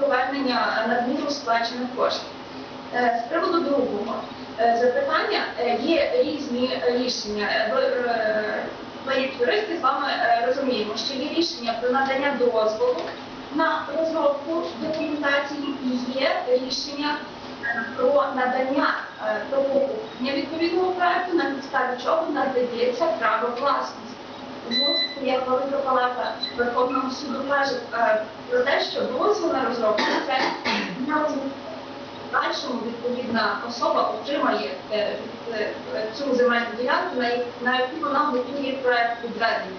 повернення надміру сплачених коштів. Е, З приводу другого е, запитання е, є різні рішення. Ми, юристи, з вами розуміємо, що є рішення про надання дозволу на розробку документації і є рішення про надання про покупання відповідного проекту, на підставі чого надається право власності. Тому як Велика Палата Верховного суду каже е, про те, що дозвіл на це на Дальшому відповідна особа отримає е, е, цю земельну ділянку, на, на яку вона готує проект відведення.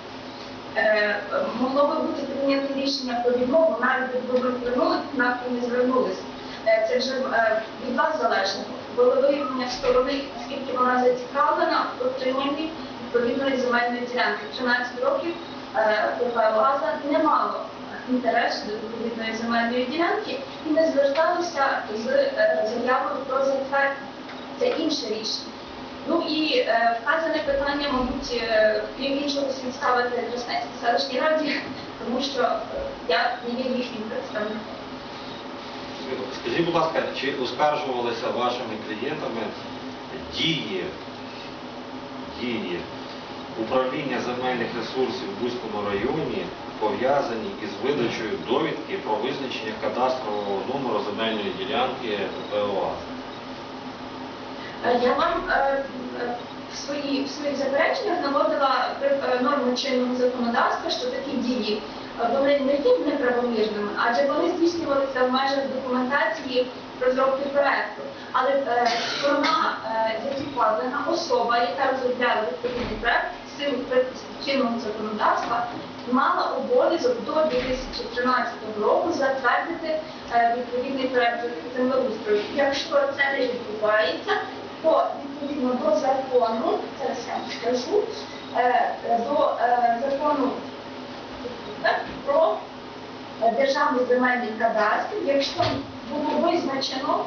Е, могло би бути прийнято рішення про відмову, навіть якби ви звернулися, навіть не звернулися. Е, це вже е, від вас залежно. Було виявлення сторони, скільки вона зацікавлена в отриманні відповідної земельної ділянки. 13 років е, ППО «Газа» не мало інтересу до відповідної земельної ділянки і не зверталися з е, заявою про затвердження. Це інше рішення. Ну і е, вказане питання, мабуть, е, крім іншого, слід ставити Красненській селищній раді, тому що е, я не є їхнім представником. Скажіть, будь ласка, чи оскаржувалися вашими клієнтами дії, дії управління земельних ресурсів в Бузькому районі, пов'язані із видачею довідки про визначення кадастрового номеру земельної ділянки ПОА? Е, Я вам е, е, в свої- в своїх запереченнях наводила норму чинного законодавства, що такі дії вони не є неправомірними, адже вони здійснювалися в межах документації розробки проекту. Але е, сторона е, зацікавлена особа, яка розробляла відповідний проект, приписів чинного законодавства, мала обов'язок до 2013 року затвердити е, відповідний проект землеустрою. Якщо це не відбувається, то відповідно до закону, зараз я вам скажу, е, до е, закону про державний земельний кадастр, якщо було визначено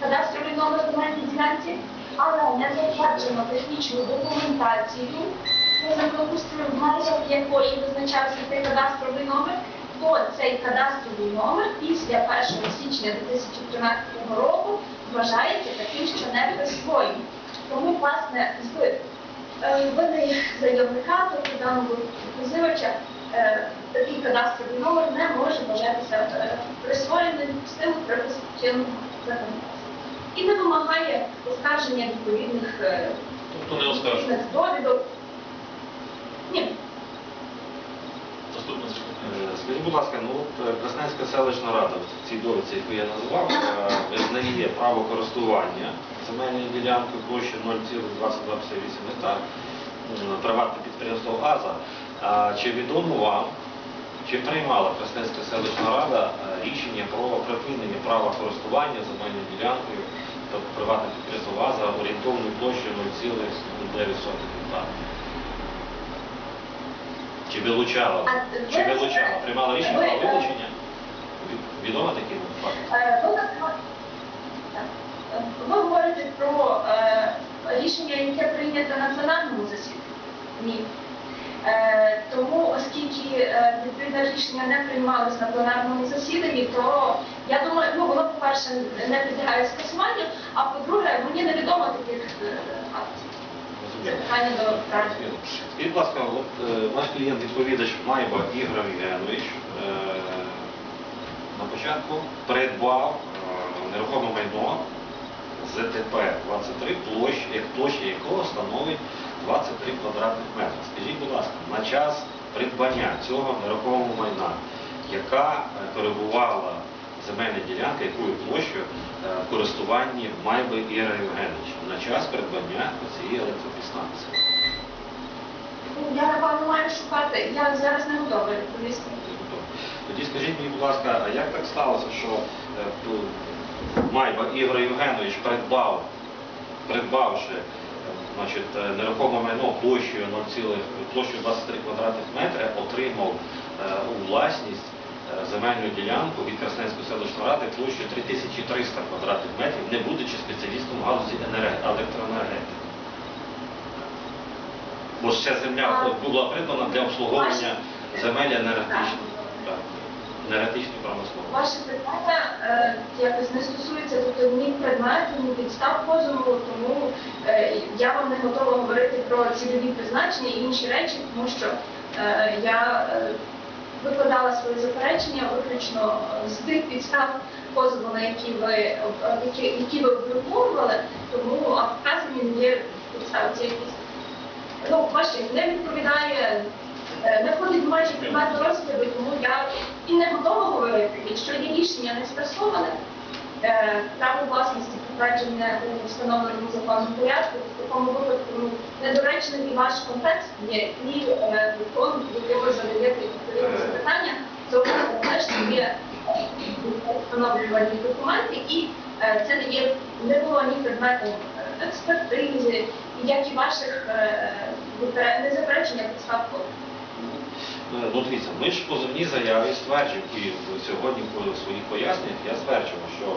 кадастровий номер земельної ділянці, але не затверджено технічну документацію землеустрою, в межах якої визначався цей кадастровий номер, то цей кадастровий номер після 1 січня 2013 року вважається таким, що не присвоєний. Тому, власне, з е, вини заявника, тобто даного позивача, е, такий кадастровий номер не може вважатися е, присвоєним з тим припису чинного законодавства. І не вимагає оскарження відповідних е, Тобто не довідок. Ні, Наступне запитання. Е, Скажіть, будь ласка, ну от е, Красненська селищна рада в цій довідці, яку я назвав, е, визнає право користування земельною ділянкою площі 0,2258 гектар м, приватне підприємство АЗА. А Чи відомо вам, чи приймала Красненська селищна рада е, рішення про припинення права користування земельною ділянкою тобто приватне підприємство АЗА орієнтовною площею 0,09 гектар? Чи вилучала? А Чи ви- вилучала? Приймала рішення ви- про вилучення? Від- Відомо такі факти? Е, Ви, так, ви говорите про е, рішення, яке прийнято на пленарному засіданні? Ні. Е, тому, оскільки е, відповідне рішення не приймалось на пленарному засіданні, то я думаю, ну воно, по-перше, не підлягає скасуванню, а по-друге, мені невідомо таких е, фактів. Питання до правди. Скажіть, будь ласка, от е, ваш клієнт-відповідач Майба Ігор Євгенович е, на початку придбав е, нерухоме майно ЗТП 23, площ, як площа якого становить 23 квадратних метри. Скажіть, будь ласка, на час придбання цього нерухомого майна, яка е, перебувала земельна ділянка, якою площею е, в користуванні Майби Іра Євгеновича на час придбання цієї електропідстанції? Ну, Я напевно маю шукати. Я зараз не готова відповісти. Тоді скажіть мені, будь ласка, а як так сталося, що е, Майба Ігор Євгенович придбав, придбавши значить, е, нерухоме майно площею 0, площею 23 квадратних метри, отримав у власність земельну ділянку від Красненської селищної ради площею 3300 квадратних метрів, не будучи спеціалістом в галузі електроенергетики. Бо ця земля була придбана для обслуговування земель енергетичній промисловості. Ваше питання е, якось не стосується тобто ні предмету, ні підстав позову, тому е, я вам не готова говорити про цільові призначення і інші речі, тому що е, я е, викладала свої заперечення виключно з тих підстав позову, на які ви які, ви обґрунтовували, тому вказані є підстави цієї. Ну, Ваше не відповідає, е, не входить в межі предмету розгляду, тому я і не готова говорити. Якщо є рішення не скасоване, е, право власності підтверджене у встановленому законом порядку, в такому випадку ну, і ваш контекст є, і е, тон, який ви задаєте відповідне запитання, цього теж є встановлювані документи, і е, це не є не було ні предметом е, експертизи, як і ваших е, не заперечення підстав. Е, Ну, дивіться, ми ж в позовній заяві стверджуємо, і сьогодні в своїх поясненнях я стверджував, що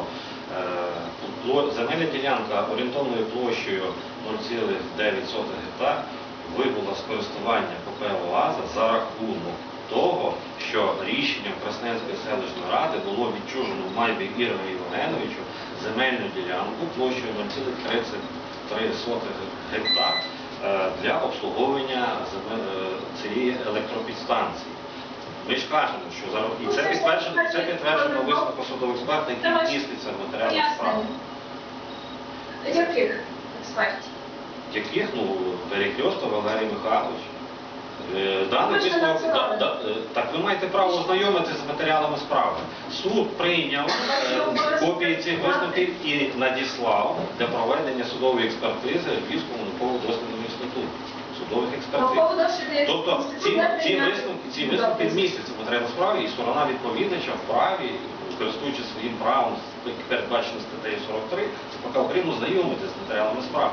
е, земельна ділянка орієнтовною площею 0,9 гектар вибула з користування ПП ОАЗа за рахунок того, що рішенням Красненської селищної ради було відчужено в Майбі Ігорю Євгеновичу земельну ділянку площею 0,33 гектар е, для обслуговування е, цієї електропідстанції. Ми ж кажемо, що зараз і це підтверджено, це підтверджено висновку судового експерта, який міститься в матеріалах справи. Яких експертів? Яких, ну, Перехльостов Валерій Михайлович. Е, Даний Ви ж не висновок, да, да, е, так ви маєте право ознайомитися з матеріалами справи. Суд прийняв е, копії цих висновків і надіслав для проведення судової експертизи Львівському науково-дослідному інституту судових експертиз. Тобто ці, ці висновки, ці висновки в матеріалу справи, і сторона відповідача вправі, користуючись своїм правом, передбаченим статтею 43, це поки Україну знайомитися з матеріалами справи.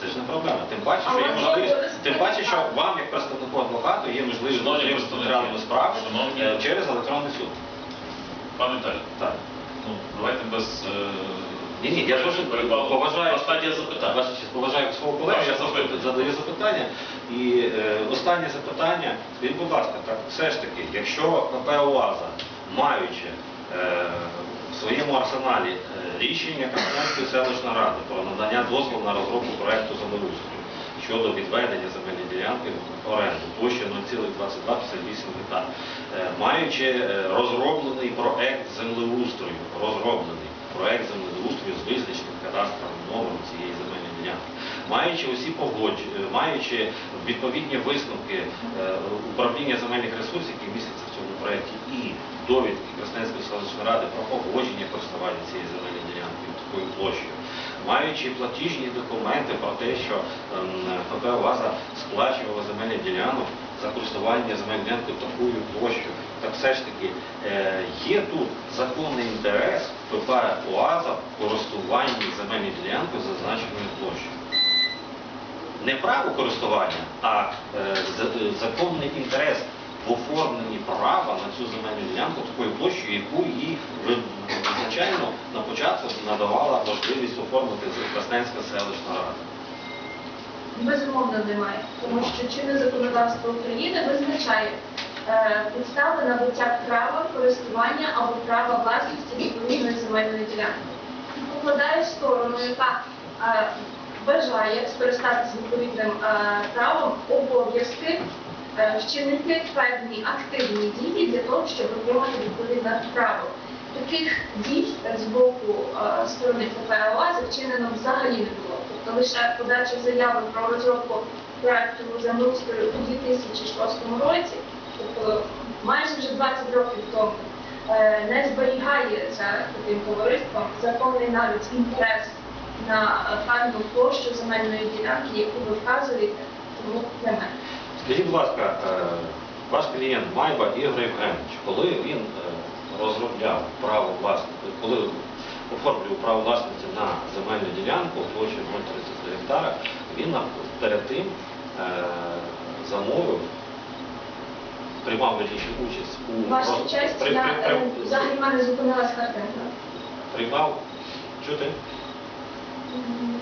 Це ж не проблема. Тим паче, що є є можливість, тим паче, що вам, як представнику адвокату, є можливість Шановні представники, матеріалами справи шановні- е, через електронний суд. Пане Віталій, Так. ну давайте без е, Ні, ні, я дуже поважаю стадія запитань. Ваша честь, поважаю свого колегу, Ваше я завжди запитання. задаю запитання. І е, останнє запитання, скажіть, будь ласка, так все ж таки, якщо КП УАЗа, маючи е, в своєму арсеналі е, рішення Красненської селищної ради про надання дозволу на розробку проекту землеустрою щодо відведення земельної ділянки в оренду площею 0,2258 гектар, е, маючи е, розроблений проект землеустрою, розроблений проект землеустрою з визначеним кадастровим номером цієї земельної ділянки, маючи усі погодження, маючи відповідні висновки управління земельних ресурсів, які містяться в цьому проєкті, і довідки Красненської селищної ради про погодження користування цієї земельної ділянки такою площею, маючи платіжні документи про те, що ем, ПП ВАЗа сплачувала земельні ділянок за користування земельною ділянкою такою площею, так все ж таки е, є тут законний інтерес ПП ОАЗа в користуванні земельною ділянкою зазначеною площею. Не право користування, а е, е, законний інтерес в оформленні права на цю земельну ділянку такою площею, яку їй ви- визначально на початку надавала можливість оформити Красненська селищна рада. Безумовно немає, тому що чинне законодавство України визначає е, підстави набуття права користування або права власності відповідної земельної ділянки. Покладає сторону, яка е, бажає скористатися відповідним е, правом обов'язки вчинити певні активні дії для того, щоб отримати відповідне право. Таких дій е, з боку е, сторони ППОА вчинено взагалі не було. Тобто лише подача заяви про розробку проекту землеустрою у 2006 році, тобто майже вже 20 років тому, е, не зберігає за таким товариством законний навіть інтерес на е, певну площу земельної ділянки, яку ви вказуєте, тому для мене. Скажіть, будь ласка, е, ваш клієнт Майба Ігор Євгенович, коли він е, розробляв право власності, коли оформлював право власності на земельну ділянку площею 0,33 гектара, він перед тим е, замовив, приймав вірніше участь у Ваша роз- честь, при- я при- при- взагалі мене зупинилась картинка. приймав чути? М,